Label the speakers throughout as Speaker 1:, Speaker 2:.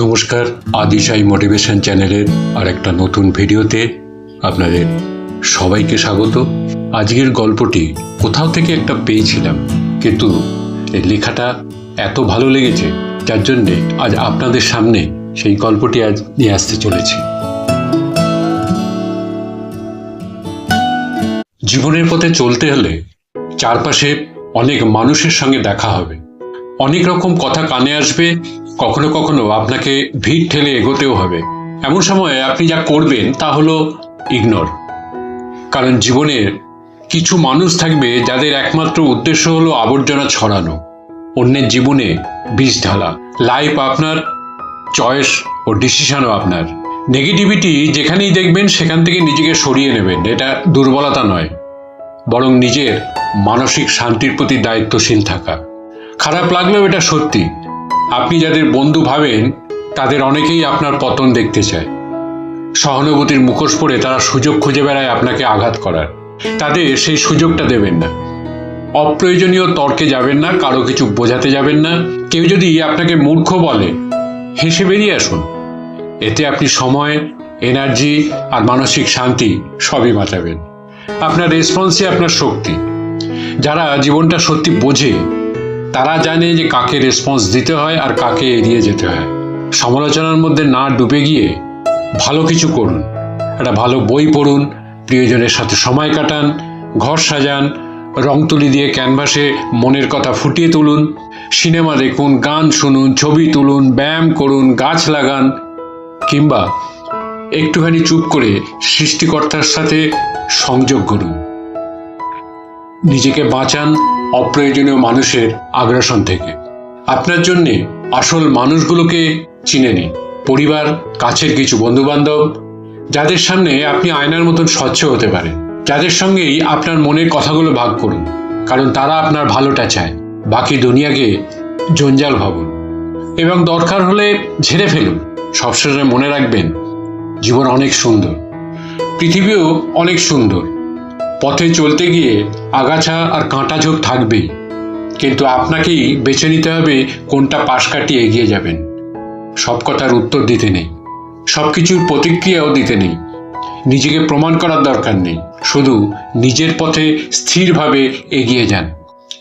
Speaker 1: নমস্কার, আদিশাই মোটিভেশন চ্যানেলের আর একটা নতুন ভিডিওতে আপনাদের সবাইকে স্বাগত। আজকের গল্পটি কোথাও থেকে একটা পেয়েছিলাম, কিন্তু এই লেখাটা এত ভালো লেগেছে, যার জন্যে আজ আপনাদের সামনে সেই গল্পটি আজ নিয়ে আসতে চলেছি। জীবনের পথে চলতে হলে চারপাশে অনেক মানুষের সঙ্গে দেখা হবে। অনেক রকম কথা কানে আসবে কখনো কখনো আপনাকে ভিড় ঠেলে এগোতেও হবে। এমন সময় আপনি যা করবেন তা হলো ইগনোর কারণ জীবনের কিছু মানুষ থাকবে যাদের একমাত্র উদ্দেশ্য হলো আবর্জনা ছড়ানো। অন্যের জীবনে বিষ ঢালা। লাইফ আপনার চয়েস ও ডিসিশনও আপনার। নেগেটিভিটি যেখানেই দেখবেন, সেখান থেকে নিজেকে সরিয়ে নেবেন। এটা দুর্বলতা নয়। বরং নিজের মানসিক শান্তির প্রতি দায়িত্বশীল থাকা। খারাপ লাগলেও এটা সত্যি। আপনি যাদের বন্ধু ভাবেন, তাদের অনেকেই আপনার পতন দেখতে চায়। সহানুভূতির মুখোশ পরে তারা সুযোগ খুঁজে বেড়ায় আপনাকে আঘাত করার। তাদের সেই সুযোগটা দেবেন না। অপ্রয়োজনীয় তর্কে যাবেন না, কারও কিছু বোঝাতে যাবেন না। কেউ যদি আপনাকে মূর্খ বলে, হেসে বেরিয়ে আসুন। এতে আপনি সময়, এনার্জি আর মানসিক শান্তি সবই বাঁচাবেন। আপনার রেসপন্সই আপনার শক্তি। যারা জীবনটা সত্যি বোঝে তারা জানে যে কাকে রেসপন্স দিতে হয় আর কাকে এড়িয়ে যেতে হয়। সমালোচনার মধ্যে না ডুবে গিয়ে ভালো কিছু করুন, একটা ভালো বই পড়ুন, প্রিয়জনের সাথে সময় কাটান, ঘর সাজান, রং তুলি দিয়ে ক্যানভাসে মনের কথা ফুটিয়ে তুলুন, সিনেমা দেখুন, গান শুনুন, ছবি তুলুন, ব্যায়াম করুন, গাছ লাগান, কিংবা একটুখানি চুপ করে সৃষ্টিকর্তার সাথে সংযোগ করুন নিজেকে বাঁচান অপ্রয়োজনীয় মানুষের আগ্রাসন থেকে। আপনার জন্যে আসল মানুষগুলোকে চিনে নিন। পরিবার, কাছের কিছু বন্ধুবান্ধব, যাদের সামনে আপনি আয়নার মতন স্বচ্ছ হতে পারেন। যাদের সঙ্গেই আপনার মনের কথাগুলো ভাগ করুন, কারণ তারা আপনার ভালোটা চায়। বাকি দুনিয়াকে জঞ্জাল ভাবুন এবং দরকার হলে ঝেড়ে ফেলুন। সবসময় মনে রাখবেন, জীবন অনেক সুন্দর। পৃথিবীও অনেক সুন্দর। পথে চলতে গিয়ে আগাছা আর কাঁটা ঝোঁক থাকবেই। কিন্তু আপনাকেই বেছে নিতে হবে কোনটা পাশ কাটিয়ে এগিয়ে যাবেন। সব কথার উত্তর দিতে নেই। সব কিছুর প্রতিক্রিয়াও দিতে নেই। নিজেকে প্রমাণ করার দরকার নেই। শুধু নিজের পথে স্থিরভাবে এগিয়ে যান।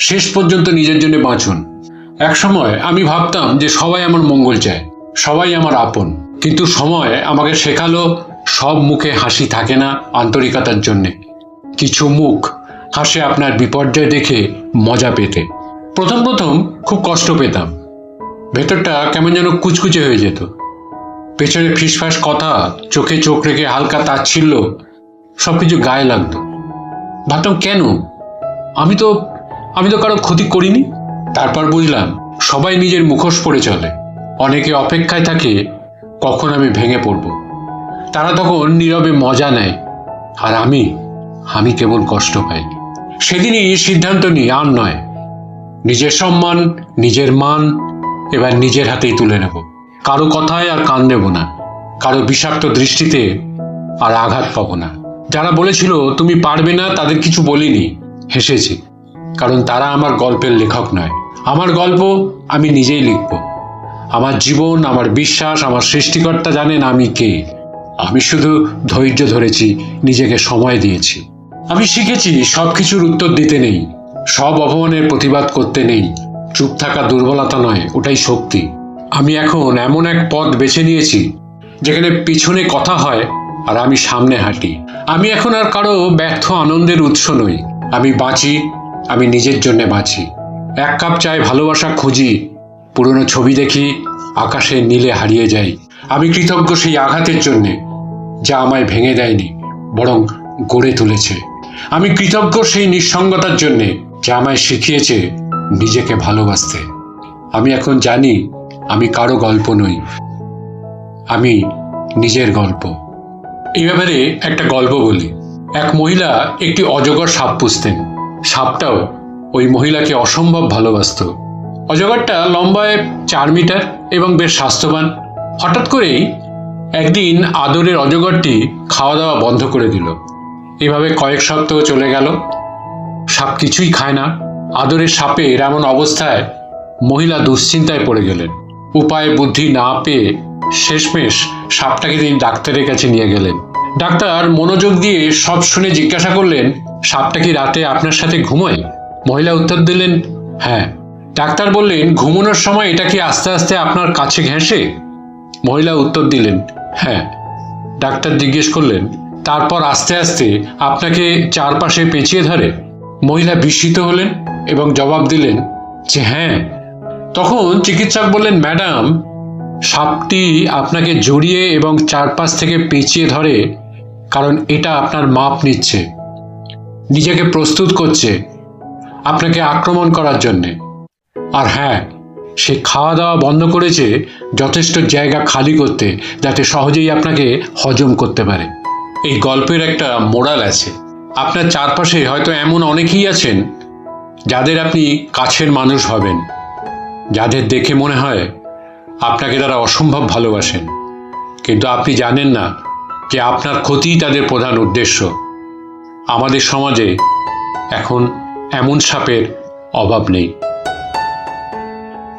Speaker 1: শেষ পর্যন্ত নিজের জন্য বাঁচুন। এক সময় আমি ভাবতাম যে সবাই আমার মঙ্গল চায়, সবাই আমার আপন। কিন্তু সময় আমাকে শেখালো, সব মুখে হাসি থাকে না আন্তরিকতার জন্যে। কিছু মুখ হাসে আপনার বিপর্যয় দেখে মজা পেতে। প্রথম প্রথম খুব কষ্ট পেতাম। ভেতরটা কেমন যেন কুচকুচে হয়ে যেত। পেছনে ফিসফাস কথা, চোখে চোখ রেখে হালকা তাচ্ছিল্য সব কিছু গায়ে লাগতো। ভাবতাম, কেন? আমি তো আমি তো কারও ক্ষতি করিনি? তারপর বুঝলাম, সবাই নিজের মুখোশ পড়ে চলে। অনেকে অপেক্ষায় থাকে, কখন আমি ভেঙে পড়ব? তারা তখন নীরবে মজা নেয়, আর আমি? আমি কেবল কষ্ট পাই। সেদিনই সিদ্ধান্ত নিই আর নয়, নিজের সম্মান, নিজের মান এবার নিজের হাতেই তুলে নেব। কারও কথায় আর কান দেব না, কারও বিষাক্ত দৃষ্টিতে আর আঘাত পাবো না। যারা বলেছিল, তুমি পারবে না, তাদের কিছু বলিনি, হেসেছি। কারণ তারা আমার গল্পের লেখক নয়। আমার গল্প আমি নিজেই লিখব। আমার জীবন, আমার বিশ্বাস, আমার সৃষ্টিকর্তা জানেন আমি কে। আমি শুধু ধৈর্য ধরেছি, নিজেকে সময় দিয়েছি। আমি শিখেছি সব কিছুর উত্তর দিতে নেই। সব অপমানের প্রতিবাদ করতে নেই। চুপ থাকা দুর্বলতা নয়, ওটাই শক্তি। আমি এখন এমন এক পথ বেছে নিয়েছি, যেখানে পিছনে কথা হয় আর আমি সামনে হাঁটি। আমি এখন আর কারও ব্যর্থ আনন্দের উৎস নই। আমি বাঁচি, আমি নিজের জন্য বাঁচি। এক কাপ চায় ভালোবাসা খুঁজি, পুরনো ছবি দেখি, আকাশে নীলে হারিয়ে যাই। আমি কৃতজ্ঞ সেই আঘাতের জন্যে, যা আমায় ভেঙে দেয়নি, বরং গড়ে তুলেছে। আমি কৃতজ্ঞ সেই নিঃসঙ্গতার জন্যে যা আমায় শিখিয়েছে নিজেকে ভালোবাসতে। আমি এখন জানি আমি কারও গল্প নই, আমি নিজের গল্প। এই ব্যাপারে একটা গল্প বলি। এক মহিলা একটি অজগর সাপ পুষতেন। সাপটাও ওই মহিলাকে অসম্ভব ভালোবাসত। অজগরটা লম্বায় চার মিটার এবং বেশ স্বাস্থ্যবান। হঠাৎ করেই একদিন আদরের অজগরটি খাওয়া দাওয়া বন্ধ করে দিল। এভাবে কয়েক সপ্তাহ চলে গেল। সাপ কিছুই খায় না। আদরের সাপের এমন অবস্থায় মহিলা দুশ্চিন্তায় পড়ে গেলেন। উপায় বুদ্ধি না পেয়ে শেষমেশ সাপটাকে তিনি ডাক্তারের কাছে নিয়ে গেলেন। ডাক্তার মনোযোগ দিয়ে সব শুনে জিজ্ঞাসা করলেন, সাপটা কি রাতে আপনার সাথে ঘুমোয়? মহিলা উত্তর দিলেন হ্যাঁ। ডাক্তার বললেন, ঘুমানোর সময় এটা কি আস্তে আস্তে আপনার কাছে ঘেঁষে? মহিলা উত্তর দিলেন হ্যাঁ। ডাক্তার জিজ্ঞেস করলেন তারপর আস্তে আস্তে আপনাকে চারপাশে পেঁচিয়ে ধরে মহিলা বিস্মিত হলেন এবং জবাব দিলেন যে হ্যাঁ। তখন চিকিৎসক বললেন, ম্যাডাম, সাপটি আপনাকে জড়িয়ে এবং চারপাশ থেকে পেঁচিয়ে ধরে, কারণ এটা আপনার মাপ নিচ্ছে। নিজেকে প্রস্তুত করছে আপনাকে আক্রমণ করার জন্যে। আর হ্যাঁ সে খাওয়া দাওয়া বন্ধ করেছে যথেষ্ট জায়গা খালি করতে, যাতে সহজেই আপনাকে হজম করতে পারে। এই গল্পের একটা মোড়াল আছে। আপনার চারপাশে হয়তো এমন অনেকেই আছেন যাদের আপনি কাছের মানুষ হবেন, যাদের দেখে মনে হয় আপনাকে তারা অসম্ভব ভালোবাসেন। কিন্তু আপনি জানেন না যে আপনার ক্ষতিই তাদের প্রধান উদ্দেশ্য। আমাদের সমাজে এখন এমন সাপের অভাব নেই।